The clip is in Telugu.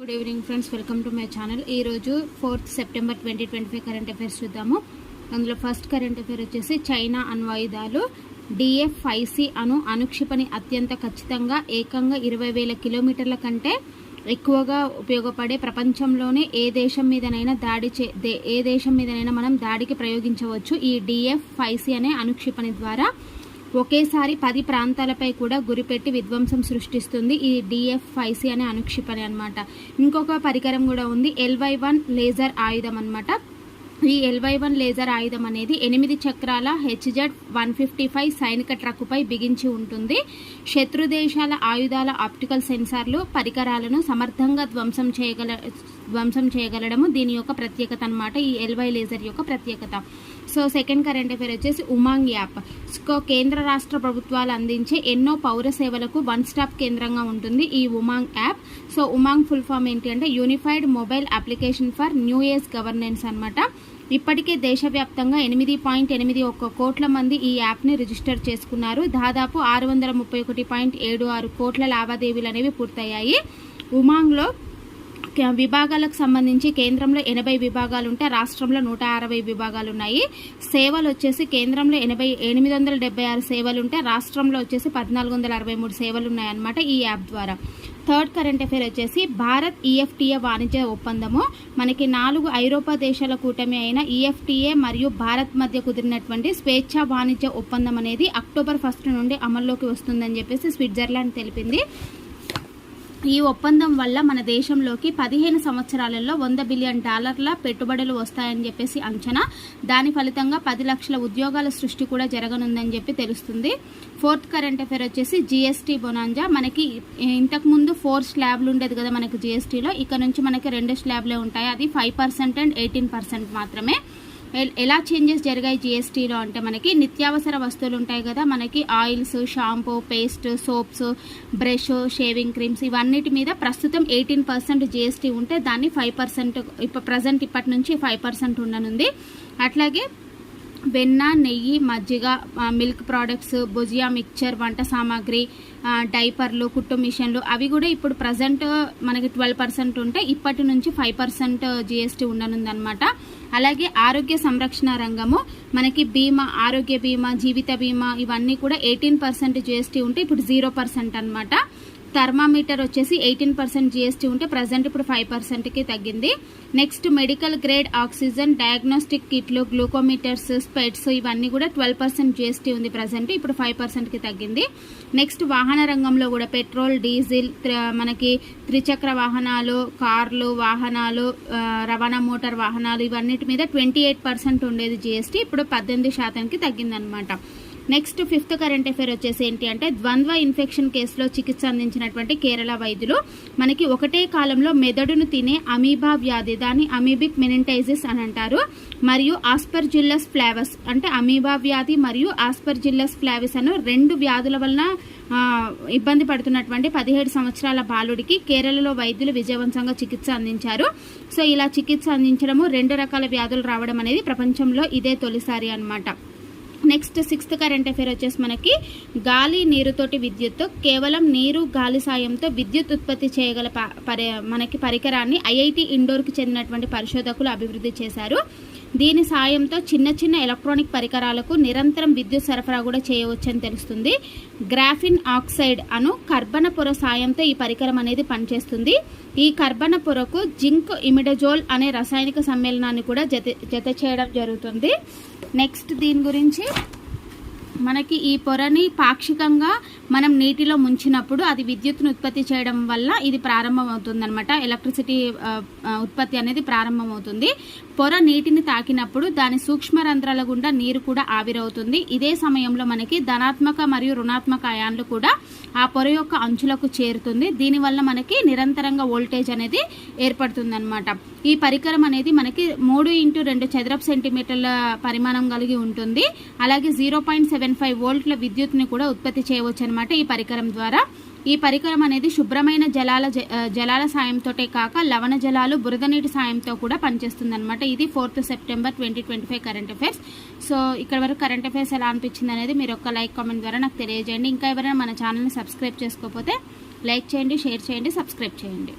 Good evening friends welcome to my channel ఈరోజు fourth September twenty twenty five current affairs చూద్దాము. అందులో ఫస్ట్ కరెంట్ అఫైర్ వచ్చేసి చైనా అణ్వాయుధాలు డిఎఫ్ఐసి అను అనుక్షిపణి అత్యంత ఖచ్చితంగా ఏకంగా ఇరవై వేల కిలోమీటర్ల కంటే ఎక్కువగా ఉపయోగపడే ప్రపంచంలోనే ఏ దేశం మీదనైనా దాడి చే ఏ దేశం మీదనైనా మనం దాడికి ప్రయోగించవచ్చు ఈ డిఎఫ్ఐసి అనే అనుక్షిపణి ద్వారా. ఒకేసారి పది ప్రాంతాలపై కూడా గురిపెట్టి విధ్వంసం సృష్టిస్తుంది ఈ డిఎఫ్ఐసి అనే అనుక్షిపణి అనమాట ఇంకొక పరికరం కూడా ఉంది ఎల్వై వన్ లేజర్ ఆయుధం అనమాట ఈ ఎల్వై వన్ లేజర్ ఆయుధం అనేది ఎనిమిది చక్రాల హెచ్జెడ్ వన్ ఫిఫ్టీ ఫైవ్ సైనిక ట్రక్కుపై బిగించి ఉంటుంది. శత్రు దేశాల ఆయుధాల ఆప్టికల్ సెన్సార్లు పరికరాలను సమర్థంగా ధ్వంసం చేయగల ధ్వంసం చేయగలడము దీని యొక్క ప్రత్యేకత అనమాట ఈ ఎల్వై లేజర్ యొక్క ప్రత్యేకత. సో సెకండ్ కరెంట్ అఫేర్ వచ్చేసి ఉమాంగ్ యాప్. సో కేంద్ర రాష్ట్ర ప్రభుత్వాలు అందించే ఎన్నో పౌర సేవలకు వన్ స్టాప్ కేంద్రంగా ఉంటుంది ఈ UMANG app. So UMANG full form ఏంటి అంటే unified mobile application for new age governance అనమాట ఇప్పటికే దేశవ్యాప్తంగా ఎనిమిది పాయింట్ ఎనిమిది ఒక్క కోట్ల మంది ఈ యాప్ని రిజిస్టర్ చేసుకున్నారు. దాదాపు ఆరు వందల ముప్పై ఒకటి పాయింట్ ఏడు ఆరు కోట్ల లావాదేవీలు అనేవి పూర్తయ్యాయి. ఉమాంగ్లో విభాగాలకు సంబంధించి కేంద్రంలో ఎనభై విభాగాలు ఉంటే రాష్ట్రంలో నూట అరవై విభాగాలు ఉన్నాయి సేవలు వచ్చేసి కేంద్రంలో ఎనభై ఎనిమిది వందల డెబ్బై ఆరు సేవలు ఉంటే రాష్ట్రంలో వచ్చేసి పద్నాలుగు వందల అరవై మూడు సేవలు ఉన్నాయన్నమాట ఈ యాప్ ద్వారా. థర్డ్ కరెంట్ అఫేర్ వచ్చేసి భారత్ ఈఎఫ్టీఏ వాణిజ్య ఒప్పందము. మనకి నాలుగు ఐరోపా దేశాల కూటమి అయిన ఈఎఫ్టీఏ మరియు భారత్ మధ్య కుదిరినటువంటి స్వేచ్ఛ వాణిజ్య ఒప్పందం అనేది అక్టోబర్ ఫస్ట్ నుండి అమల్లోకి వస్తుందని చెప్పేసి స్విట్జర్లాండ్ తెలిపింది. ఈ ఒప్పందం వల్ల మన దేశంలోకి పదిహేను సంవత్సరాలలో వంద బిలియన్ డాలర్ల పెట్టుబడులు వస్తాయని చెప్పేసి అంచనా. దాని ఫలితంగా పది లక్షల ఉద్యోగాల సృష్టి కూడా జరగనుందని చెప్పి తెలుస్తుంది. ఫోర్త్ కరెంట్ అఫేర్ వచ్చేసి జిఎస్టీ బొనాంజా. మనకి ఇంతకుముందు ఫోర్ స్లాబ్లు ఉండేది కదా మనకి జిఎస్టీలో. ఇక్కడ నుంచి మనకి రెండు స్లాబ్లే ఉంటాయి. అది five percent and eighteen percent మాత్రమే. ఎలా చేంజెస్ జరిగాయి జిఎస్టీలో అంటే మనకి నిత్యావసర వస్తువులు ఉంటాయి కదా మనకి oils shampoo paste soaps brush shaving creams ఇవన్నిటి మీద ప్రస్తుతం ఎయిటీన్ పర్సెంట్ జిఎస్టీ ఉంటే దాన్ని ఫైవ్ పర్సెంట్ ఇప్పుడు ప్రజెంట్ ఇప్పటి నుంచి ఫైవ్ పర్సెంట్ ఉండనుంది. అట్లాగే వెన్న నెయ్యి మజ్జిగ మిల్క్ ప్రోడక్ట్స్ భుజియా మిక్చర్ వంట సామాగ్రి డైపర్లు కుట్టు మిషన్లు అవి కూడా ఇప్పుడు ప్రజెంట్ మనకి ట్వెల్వ్ పర్సెంట్ ఉంటే ఇప్పటి నుంచి ఫైవ్ పర్సెంట్ జిఎస్టీ ఉండనుందనమాట అలాగే ఆరోగ్య సంరక్షణ రంగము మనకి బీమా ఆరోగ్య బీమా జీవిత బీమా ఇవన్నీ కూడా ఎయిటీన్ పర్సెంట్ జిఎస్టీ ఉంటే ఇప్పుడు జీరో పర్సెంట్ అనమాట థర్మామీటర్ వచ్చేసి ఎయిటీన్ పర్సెంట్ జిఎస్టీ ఉంటే ప్రజెంట్ ఇప్పుడు ఫైవ్ పర్సెంట్కి తగ్గింది. Next medical grade oxygen diagnostic కిట్లు గ్లూకోమీటర్స్ స్పెట్స్ ఇవన్నీ కూడా ట్వెల్వ్ పర్సెంట్ జిఎస్టీ ఉంది ప్రజెంట్ ఇప్పుడు ఫైవ్ పర్సెంట్కి తగ్గింది. నెక్స్ట్ వాహన రంగంలో కూడా పెట్రోల్ డీజిల్ మనకి త్రిచక్ర వాహనాలు కార్లు వాహనాలు రవాణా మోటార్ వాహనాలు ఇవన్నిటి మీద ట్వంటీ ఎయిట్ పర్సెంట్ ఉండేది జిఎస్టీ ఇప్పుడు పద్దెనిమిది శాతానికి తగ్గిందనమాట. నెక్స్ట్ ఫిఫ్త్ కరెంట్ అఫేర్ వచ్చేసి ఏంటి అంటే ద్వంద్వ ఇన్ఫెక్షన్ కేసులో చికిత్స అందించినటువంటి కేరళ వైద్యులు. మనకి ఒకటే కాలంలో మెదడును తినే అమీబా వ్యాధి దాన్ని అమీబిక్ మెనింటైజిస్ అని అంటారు. మరియు ఆస్పర్జిల్లస్ ఫ్లావస్ అంటే అమీబా వ్యాధి మరియు ఆస్పర్జిల్లస్ ఫ్లావిస్ అను రెండు వ్యాధుల వలన ఇబ్బంది పడుతున్నటువంటి పదిహేడు సంవత్సరాల బాలుడికి కేరళలో వైద్యులు విజయవంతంగా చికిత్స అందించారు. సో ఇలా చికిత్స అందించడము రెండు రకాల వ్యాధులు రావడం అనేది ప్రపంచంలో ఇదే తొలిసారి అనమాట నెక్స్ట్ సిక్స్త్ కరెంట్ అఫేర్ వచ్చేసి మనకి గాలి నీరుతోటి విద్యుత్ కేవలం నీరు గాలి సాయంతో విద్యుత్ ఉత్పత్తి చేయగల మనకి పరికరాన్ని ఐఐటి ఇండోర్కి చెందినటువంటి పరిశోధకులు అభివృద్ధి చేశారు. దీని సాయంతో చిన్న చిన్న ఎలక్ట్రానిక్ పరికరాలకు నిరంతరం విద్యుత్ సరఫరా కూడా చేయవచ్చని తెలుస్తుంది. గ్రాఫిన్ ఆక్సైడ్ అను కర్బన పొర సాయంతో ఈ పరికరం అనేది పనిచేస్తుంది. ఈ కర్బన పొరకు జింక్ ఇమిడజోల్ అనే రసాయనిక సమ్మేళనాన్ని కూడా జత జత చేయడం జరుగుతుంది. నెక్స్ట్ దీని గురించి మనకి ఈ పొరని పాక్షికంగా మనం నీటిలో ముంచినప్పుడు అది విద్యుత్ను ఉత్పత్తి చేయడం వల్ల ఇది ప్రారంభమవుతుందనమాట ఎలక్ట్రిసిటీ uh, uh, ఉత్పత్తి అనేది ప్రారంభమవుతుంది. పొర నీటిని తాకినప్పుడు దాని సూక్ష్మ రంధ్రాల గుండా నీరు కూడా ఆవిరవుతుంది. ఇదే సమయంలో మనకి ధనాత్మక మరియు రుణాత్మక అయాన్లు కూడా ఆ పొర యొక్క అంచులకు చేరుతుంది. దీనివల్ల మనకి నిరంతరంగా వోల్టేజ్ అనేది ఏర్పడుతుంది అనమాట ఈ పరికరం అనేది మనకి మూడు ఇంటూ రెండు చదరపు సెంటీమీటర్ల పరిమాణం కలిగి ఉంటుంది. అలాగే జీరో పాయింట్ సెవెన్ ఫైవ్ వోల్ట్ల విద్యుత్ని కూడా ఉత్పత్తి చేయవచ్చు అనమాట ఈ పరికరం ద్వారా. ఈ పరికరం అనేది శుభ్రమైన జలాల జలాల సాయంతోటే కాక లవణ జలాలు బురద నీటి సాయంతో కూడా పనిచేస్తుంది అనమాట ఇది fourth September twenty twenty five current affairs. So ఇక్కడ వరకు కరెంట్ అఫైర్స్ ఎలా అనిపించింది అనేది మీరు ఒక లైక్ కామెంట్ ద్వారా నాకు తెలియజేయండి. ఇంకా ఎవరైనా మన ఛానల్ని సబ్స్క్రైబ్ చేసుకోకపోతే లైక్ చేయండి షేర్ చేయండి సబ్స్క్రైబ్ చేయండి.